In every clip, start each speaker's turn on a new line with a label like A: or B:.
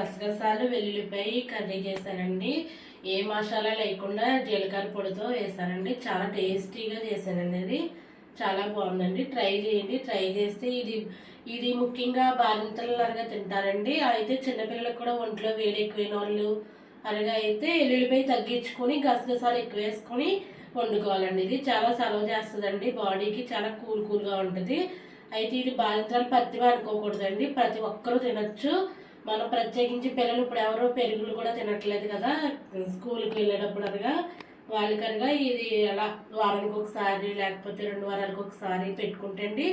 A: గసగసాలు వెల్లుల్లిపాయ కర్రీ చేశానండి ఏ మసాలా లేకుండా జీలకర్ర పొడితో వేసానండి చాలా టేస్టీగా చేశానండి అది. చాలా బాగుందండి. ట్రై చేయండి. ట్రై చేస్తే ఇది ఇది ముఖ్యంగా బాలింతలలాగా తింటారండి. అయితే చిన్నపిల్లలకు కూడా ఒంట్లో వేడి ఎక్కువైన వాళ్ళు అలాగే అయితే ఎల్లుల్లిపాయ తగ్గించుకొని గసగసాలు ఎక్కువ వేసుకొని వండుకోవాలండి. ఇది చాలా సెలవు చేస్తుందండి. బాడీకి చాలా కూల్ కూల్గా ఉంటుంది. అయితే ఇది బాలింతలు పత్తివి అనుకోకూడదండి ప్రతి ఒక్కరూ తినొచ్చు. మనం ప్రత్యేకించి పిల్లలు ఇప్పుడు ఎవరో పెరుగులు కూడా తినట్లేదు కదా స్కూల్కి వెళ్ళేటప్పుడు అనగా వాళ్ళకనగా ఇది అలా వారానికి ఒకసారి లేకపోతే రెండు వారాలకు ఒకసారి పెట్టుకుంటే అండి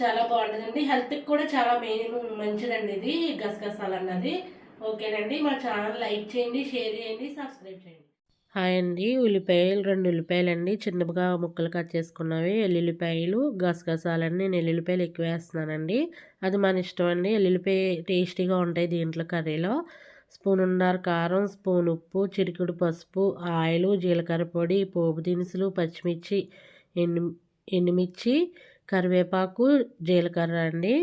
A: చాలా బాగుంటుందండి. హెల్త్కి కూడా చాలా మెయిన్ మంచిదండి ఇది గసగసాలు అన్నది ఓకేనండి మా ఛానల్ లైక్ చేయండి షేర్ చేయండి సబ్స్క్రైబ్ చేయండి. హాయ్ అండి ఉల్లిపాయలు రెండు ఉల్లిపాయలు అండి చిన్నగా ముక్కలు కట్ చేసుకున్నవి. ఎల్లుల్లిపాయలు గసగసాలన్నీ నేను ఎల్లుల్లిపాయలు ఎక్కువ వేస్తున్నానండి. అది మన ఇష్టం అండి. ఎల్లుల్లిపాయ టేస్టీగా ఉంటాయి దీంట్లో కర్రీలో. స్పూన్ ఉన్నర కారం స్పూన్ ఉప్పు చిటికుడు పసుపు ఆయిల్ జీలకర్ర పొడి పోపు దినుసులు పచ్చిమిర్చి ఎండు ఎండుమిర్చి కరివేపాకు జీలకర్ర అండి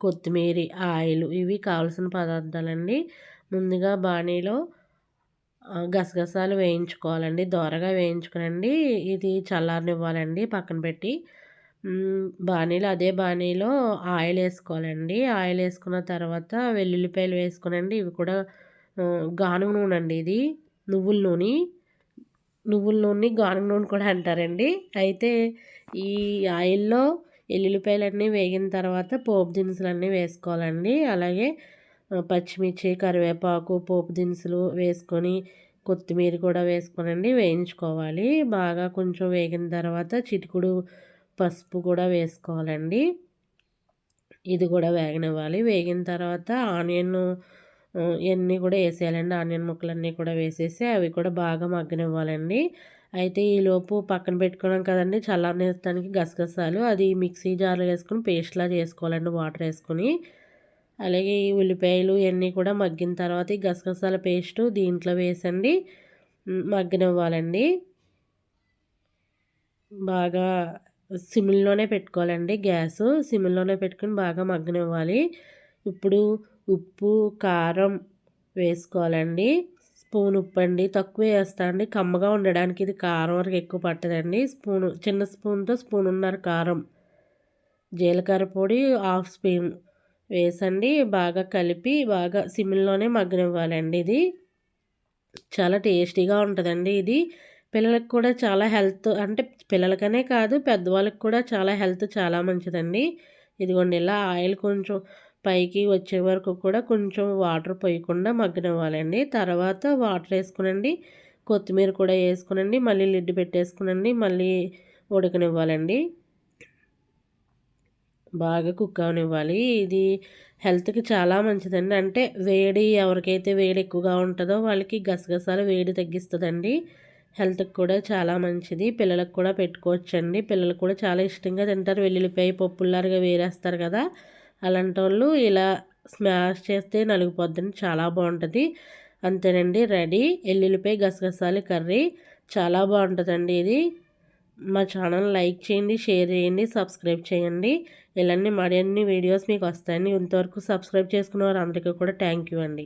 A: కొత్తిమీర ఆయిల్ ఇవి కావాల్సిన పదార్థాలండి. ముందుగా బాణీలో గసగసాలు వేయించుకోవాలండి. దోరగా వేయించుకునండి. ఇది చల్లారనివ్వాలండి పక్కన పెట్టి. బాణీలో అదే బాణీలో ఆయిల్ వేసుకోవాలండి. ఆయిల్ వేసుకున్న తర్వాత వెల్లుల్లిపాయలు వేసుకునండి. ఇవి కూడా గానుగ నూనె అండి ఇది. నువ్వుల నూనె. నువ్వుల నూనె గానుగ నూనె కూడా అంటారండి. అయితే ఈ ఆయిల్లో ఎల్లుల్లిపాయలన్నీ వేగిన తర్వాత పోపు దినుసులన్నీ వేసుకోవాలండి. అలాగే పచ్చిమిర్చి కరివేపాకు పోపు దినుసులు వేసుకొని కొత్తిమీర కూడా వేసుకోనండి వేయించుకోవాలి. బాగా కొంచెం వేగిన తర్వాత చిటికుడు పసుపు కూడా వేసుకోవాలండి. ఇది కూడా వేగనివ్వాలి. వేగిన తర్వాత ఆనియన్ ఇవన్నీ కూడా వేసేయాలండి. ఆనియన్ ముక్కలన్నీ కూడా వేసేసి అవి కూడా బాగా మగ్గనివ్వాలండి. అయితే ఈలోపు పక్కన పెట్టుకున్నాం కదండి చల్లారనిస్తానికి గసగసాలు. అది మిక్సీ జార్లో వేసుకొని పేస్ట్లా చేసుకోవాలండి వాటర్ వేసుకొని. అలాగే ఈ ఉల్లిపాయలు ఇవన్నీ కూడా మగ్గిన తర్వాత ఈ గసగసాల పేస్ట్ దీంట్లో వేసండి. మగ్గనివ్వాలండి. బాగా సిమ్లోనే పెట్టుకోవాలండి గ్యాస్. సిమ్లోనే పెట్టుకుని బాగా మగ్గనివ్వాలి. ఇప్పుడు ఉప్పు కారం వేసుకోవాలండి. స్పూన్ ఉప్పు అండి. తక్కువ వేస్తా అండి. కమ్మగా ఉండడానికి ఇది కారం వరకు ఎక్కువ పట్టదండి. స్పూన్ చిన్న స్పూన్తో స్పూన్ ఉన్నారు కారం. జీలకర్ర పొడి హాఫ్ స్పూన్ వేసండి బాగా కలిపి బాగా సిమ్లోనే మగ్గనివ్వాలండి ఇది. చాలా టేస్టీగా ఉంటుందండి ఇది. పిల్లలకు కూడా చాలా హెల్త్ అంటే పిల్లలకనే కాదు పెద్దవాళ్ళకి కూడా చాలా హెల్త్ చాలా మంచిదండి. ఇదిగోండి ఇలా ఆయిల్ కొంచెం పైకి వచ్చే వరకు కూడా కొంచెం వాటర్ పోయకుండా మగ్గనివ్వాలండి. తర్వాత వాటర్ వేసుకునండి కొత్తిమీర కూడా వేసుకునండి మళ్ళీ లిడ్ పెట్టేసుకునండి మళ్ళీ ఉడకనివ్వాలండి. బాగా కుక్ అవనివ్వాలి. ఇది హెల్త్కి చాలా మంచిదండి. అంటే వేడి ఎవరికైతే వేడి ఎక్కువగా ఉంటుందో వాళ్ళకి గసగసాలు వేడి తగ్గిస్తుందండి. హెల్త్కి కూడా చాలా మంచిది. పిల్లలకు కూడా పెట్టుకోవచ్చండి. పిల్లలు కూడా చాలా ఇష్టంగా తింటారు. వెల్లుల్లిపాయ పప్పుల్లాగా వేరేస్తారు కదా. అలాంటి వాళ్ళు ఇలా స్మాష్ చేస్తే నలిగిపోద్దని చాలా బాగుంటుంది. అంతేనండి. రెడీ. ఎల్లుల్లిపాయ గసగసాలు కర్రీ. చాలా బాగుంటుందండి ఇది. మా ఛానల్ లైక్ చేయండి షేర్ చేయండి సబ్స్క్రైబ్ చేయండి. ఇలాంటి మరిన్ని వీడియోస్ మీకు వస్తాయండి ఇంతవరకు సబ్స్క్రైబ్ చేసుకున్న వారు అందరికీ కూడా థ్యాంక్ యూ అండి.